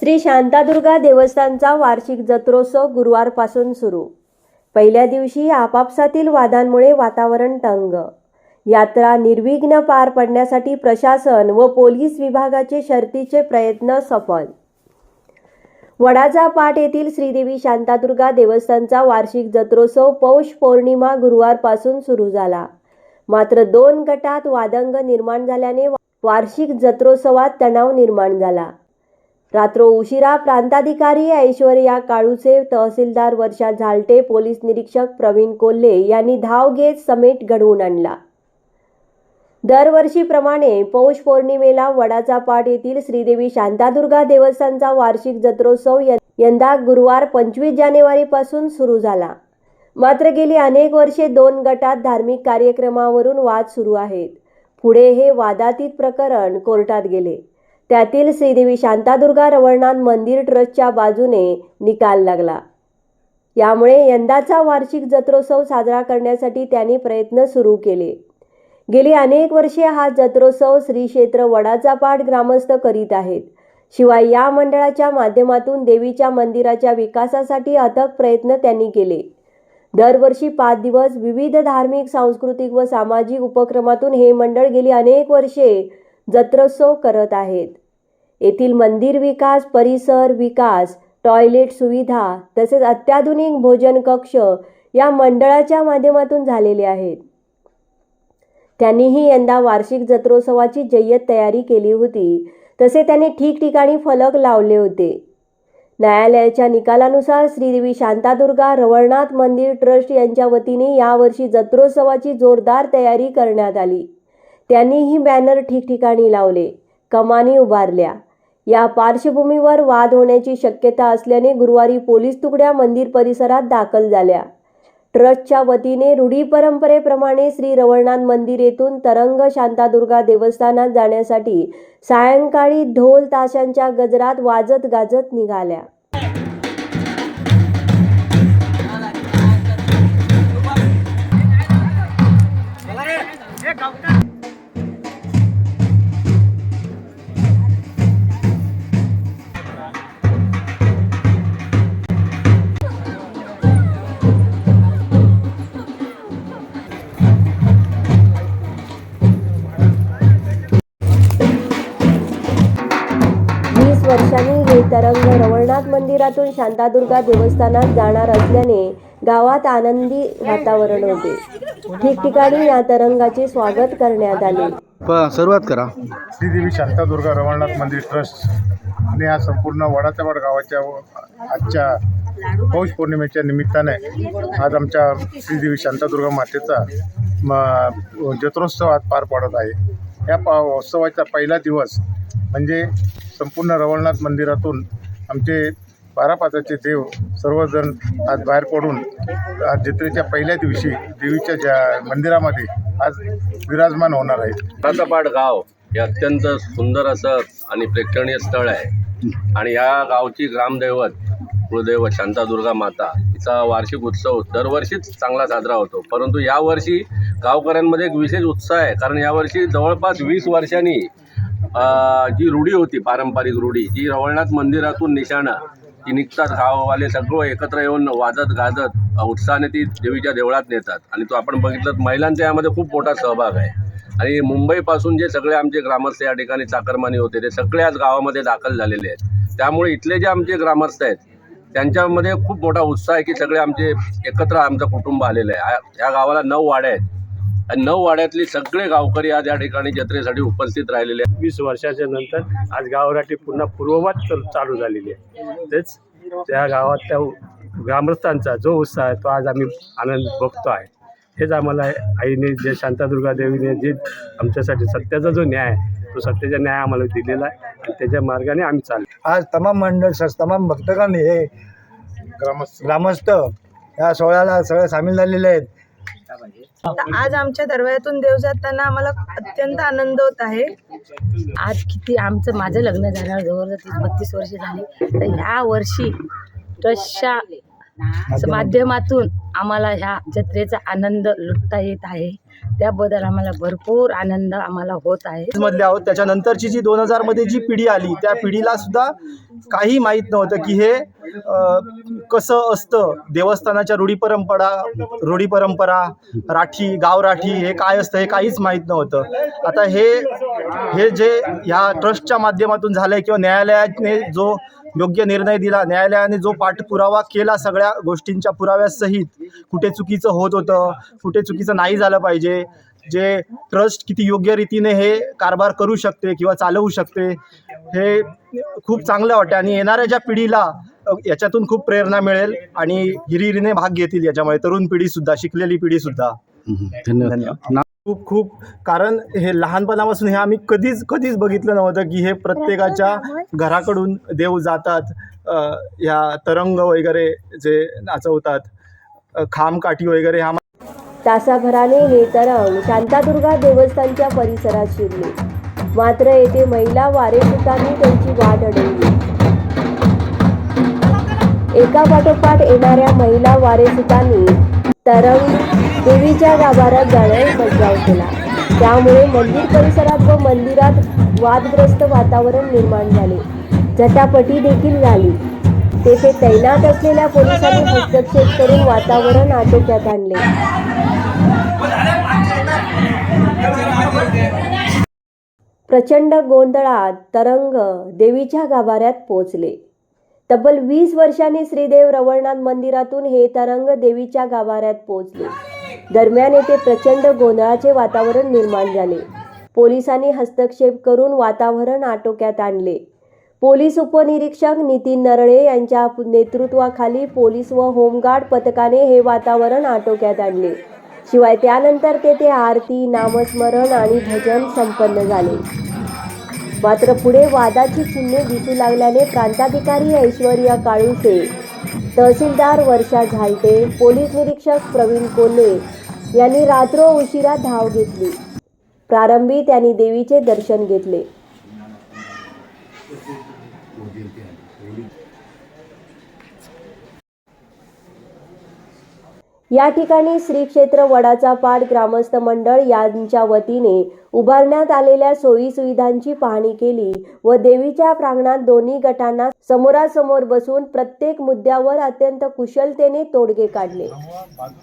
श्री शांतादुर्गा देवस्थानचा वार्षिक जत्रोत्सव गुरुवारपासून सुरू. पहिल्या दिवशी आपापसातील वादांमुळे वातावरण तंग. यात्रा निर्विघ्न पार पडण्यासाठी प्रशासन व पोलीस विभागाचे शर्तीचे प्रयत्न सफल. वडाचा पाट येथील श्रीदेवी शांतादुर्गा देवस्थानचा वार्षिक जत्रोत्सव पौष पौर्णिमा गुरुवारपासून सुरू झाला. मात्र दोन गटात वादंग निर्माण झाल्याने वार्षिक जत्रोत्सवात तणाव निर्माण झाला. रात्र उशिरा प्रांताधिकारी ऐश्वर्या काळूचे तहसीलदार वर्षा झालटे पोलीस निरीक्षक प्रवीण कोल्हे यांनी धाव घेत समेट घडवून आणला. दरवर्षीप्रमाणे पौष पौर्णिमेला वडाचा पाट येथील श्रीदेवी शांतादुर्गा देवस्थानचा वार्षिक जत्रोत्सव यंदा गुरुवार पंचवीस जानेवारीपासून सुरू झाला. मात्र गेली अनेक वर्षे दोन गटात धार्मिक कार्यक्रमावरून वाद सुरू आहेत. पुढे हे वादातीत प्रकरण कोर्टात गेले. त्यातील श्रीदेवी शांतादुर्गा रवळनाथ मंदिर ट्रस्टच्या बाजूने निकाल लागला. यामुळे यंदाचा वार्षिक जत्रोत्सव साजरा करण्यासाठी त्यांनी प्रयत्न सुरू केले. गेली अनेक वर्षे हा जत्रोत्सव श्री क्षेत्र वडाचा पाठ ग्रामस्थ करीत आहेत. शिवाय या मंडळाच्या माध्यमातून देवीच्या मंदिराच्या विकासासाठी अथक प्रयत्न त्यांनी केले. दरवर्षी पाच दिवस विविध धार्मिक सांस्कृतिक व सामाजिक उपक्रमातून हे मंडळ गेली अनेक वर्षे जत्रोत्सव करत आहेत. येथील मंदिर विकास परिसर विकास टॉयलेट सुविधा तसेच अत्याधुनिक भोजन कक्ष या मंडळाच्या माध्यमातून झालेले आहेत. त्यांनीही यंदा वार्षिक जत्रोत्सवाची जय्यत तयारी केली होती. तसे त्यांनी ठिकठिकाणी फलक लावले होते. न्यायालयाच्या निकालानुसार श्रीदेवी शांतादुर्गा रवळनाथ मंदिर ट्रस्ट यांच्या वतीने यावर्षी जत्रोत्सवाची जोरदार तयारी करण्यात आली. त्यांनीही बॅनर ठिकठिकाणी लावले. कमानी उभारल्या. या पार्श्वभूमीवर वाद होण्याची शक्यता असल्याने गुरुवारी पोलीस तुकड्या मंदिर परिसरात दाखल झाल्या. ट्रस्टच्या वतीने रूढी परंपरेप्रमाणे श्री रवळनाथ मंदिर येथून तरंग शांतादुर्गा देवस्थानात जाण्यासाठी सायंकाळी ढोल ताशांच्या गजरात वाजत गाजत निघाल्या. मंदिरातून शांतादुर्गा देवस्थानात जाणार असल्याने गावात आनंदी वातावरण होते. ठिकठिकाणी या तरंगाचे स्वागत करण्यात आले. सुरुवात करा. श्रीदेवी शांतादुर्गा रवळनाथ मंदिर ट्रस्ट आणि या संपूर्ण वडाचावाड गावाच्या व- आजच्या पौष पौर्णिमेच्या निमित्ताने आज आमच्या श्रीदेवी शांतादुर्गा मातेचा म जत्रोत्सव आज पार पडत आहे. या पा उत्सवाचा पहिला दिवस म्हणजे संपूर्ण रवळनाथ मंदिरातून आमचे बारापाचाचे देव सर्वजण आज बाहेर पडून आज जत्रेच्या पहिल्या दिवशी देवीच्या ज्या मंदिरामध्ये आज विराजमान होणार आहेत. रातापाड गाव हे अत्यंत सुंदर असं आणि प्रेक्षणीय स्थळ आहे. आणि या गावची ग्रामदैवत कुलदैवत शांतादुर्गा माता हिचा वार्षिक उत्सव दरवर्षीच चांगला साजरा होतो. परंतु यावर्षी गावकऱ्यांमध्ये एक विशेष उत्साह आहे. कारण यावर्षी जवळपास वीस वर्षांनी जी रूढी होती पारंपरिक रूढी जी रवळनाथ मंदिरातून निशाणा ती निघतात गाववाले सगळं एकत्र येऊन वाजत गाजत उत्साहाने ती देवीच्या देवळात नेतात. आणि तो आपण बघितलं महिलांचा यामध्ये खूप मोठा सहभाग आहे. आणि मुंबईपासून जे सगळे आमचे ग्रामस्थ या ठिकाणी चाकरमानी होते ते सगळे आज गावामध्ये दाखल झालेले आहेत. त्यामुळे इथले जे आमचे ग्रामस्थ आहेत त्यांच्यामध्ये खूप मोठा उत्साह आहे की सगळे आमचे एकत्र आमचं कुटुंब आलेलं आहे. या गावाला नऊ वाड्या आहेत. आणि नऊ वाड्यातली सगळे गावकरी आज या ठिकाणी जत्रेसाठी उपस्थित राहिलेले आहेत. वीस वर्षाच्या नंतर आज गावराटी पुन्हा पूर्ववत चाल- चालू झालेली आहे. तेच त्या गावात त्या ग्रामस्थांचा जो उत्साह आहे तो आज आम्ही आनंद बघतो आहे. हेच आम्हाला आईने जे शांतादुर्गा देवीने जे आमच्यासाठी सत्याचा जो न्याय आहे तो सत्याचा न्याय आम्हाला दिलेला आहे आणि त्याच्या मार्गाने आम्ही चाललो आज तमाम मंडळ स- तमाम भक्तगण हे ग्रामस्थ. ग्रामस्थ या सोहळ्याला सगळे सामील झालेले आहेत. तर आज आमच्या दरवाजातून देव जाताना आम्हाला अत्यंत आनंद होत आहे. आज किती आमचं माझं लग्न झाल्यावर जवळजवळ तीस बत्तीस वर्ष झाली. तर ह्या वर्षी ट्रस्टच्या माध्यमातून आम्हाला ह्या जत्रेचा आनंद लुटता येत आहे. त्याबद्दल आम्हाला भरपूर आनंद आम्हाला होत आहे. मधले आहोत. त्याच्यानंतरची जी दोन हजारमध्ये जी पिढी आली त्या पिढीला सुद्धा काही माहीत नव्हतं की हे कसं असतं? देवस्थानाच्या रूढी परंपरा रूढी परंपरा राठी गाव राठी हे काय असतं हे काहीच माहीत नव्हतं. आता हे हे जे ह्या ट्रस्टच्या माध्यमातून झालं आहे किंवा न्यायालयाने जो योग्य निर्णय दिला न्यायालयाने जो पाठपुरावा केला सगळ्या गोष्टींच्या पुराव्यासहित कुठे चुकीचं होत होतं कुठे चुकीचं नाही झालं पाहिजे जे ट्रस्ट किती योग्य रीतीने हे कारभार करू शकते किंवा चालवू शकते हे खूप चांगलं वाटतं आणि येणाऱ्या ज्या पिढीला याच्यातून खूप प्रेरणा मिळेल आणि हिरिरीने भाग घेतील याच्यामुळे तरुण पिढीसुद्धा शिकलेली पिढीसुद्धा धन्यवाद. खूप खूप कारण हे लहानपणापासून हे आम्ही कधीच कधीच बघितलं नव्हतं की हे प्रत्येकाच्या घराकडून देव जातात ह्या तरंग वगैरे जे नाचवतात खामकाठी वगैरे हा तासाभराने हे तरंग शांतादुर्गा देवस्थानच्या परिसरात शिरले. मात्र येथे महिला वारेसुतांनी त्यांची वाट अडवली. एका पाठोपाठ येणाऱ्या महिला वारेसुतांनी तरंग देवीच्या गाभाऱ्यात जाण्यास बचाव केला. त्यामुळे मंदिर परिसरात व मंदिरात वादग्रस्त वातावरण निर्माण झाले. झटापटी देखील झाली. तेथे तैनात असलेल्या पोलिसांनी हस्तक्षेप करून वातावरण आटोक्यात आणले. प्रचंड गोंधळात तरंग देवीच्या गाभाऱ्यात पोचले. तब्बल वीस वर्षांनी श्रीदेव रवळनाथ मंदिरातून हे तरंग देवीच्या गाभाऱ्यात पोचले. दरम्यान येथे प्रचंड गोंधळाचे वातावरण निर्माण झाले. पोलिसांनी हस्तक्षेप करून वातावरण आटोक्यात आणले. पोलीस उपनिरीक्षक नितीन नरळे यांच्या नेतृत्वाखाली पोलीस व होमगार्ड पथकाने हे वातावरण आटोक्यात आणले. शिवाय त्यानंतर तेथे आरती नामस्मरण आणि भजन संपन्न झाले. मात्र पुढे वादाची चिन्हे दिसू लागल्याने प्रांताधिकारी ऐश्वर्या काळुसे तहसीलदार वर्षा झालटे पोलीस निरीक्षक प्रवीण कोल्हे यांनी रात्र उशिरा धाव घेतली. प्रारंभी त्यांनी देवीचे दर्शन घेतले. या ठिकाणी श्री क्षेत्र वडाचा पाठ ग्रामस्थ मंडळ यांच्या वतीने उभारण्यात आलेल्या सोयी सुविधांची पाहणी केली व देवीच्या प्रांगणात दोन्ही गटांना समोरासमोर बसून प्रत्येक मुद्द्यावर अत्यंत कुशलतेने तोडगे काढले.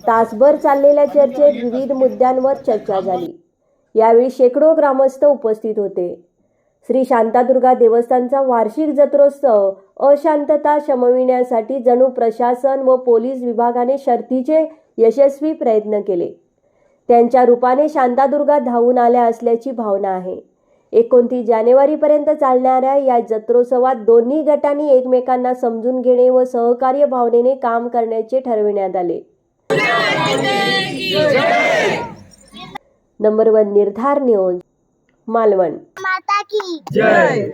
तासभर चाललेल्या चर्चेत विविध मुद्द्यांवर चर्चा झाली. यावेळी शेकडो ग्रामस्थ उपस्थित होते. श्री शांतादुर्गा देवस्थानचा वार्षिक जत्रोत्सव अशांतता शमविण्यासाठी जणू प्रशासन व पोलीस विभागाने शर्थीचे यशस्वी प्रयत्न केले. त्यांच्या रूपाने शांतादुर्गा धावून आल्या असल्याची भावना आहे. एकोणतीस जानेवारीपर्यंत चालणाऱ्या या जत्रोत्सवात दोन्ही गटांनी एकमेकांना समजून घेणे व सहकार्य भावनेने काम करण्याचे ठरविण्यात आले. नंबर वन निर्धार न्यूज मालवण. माता की जय.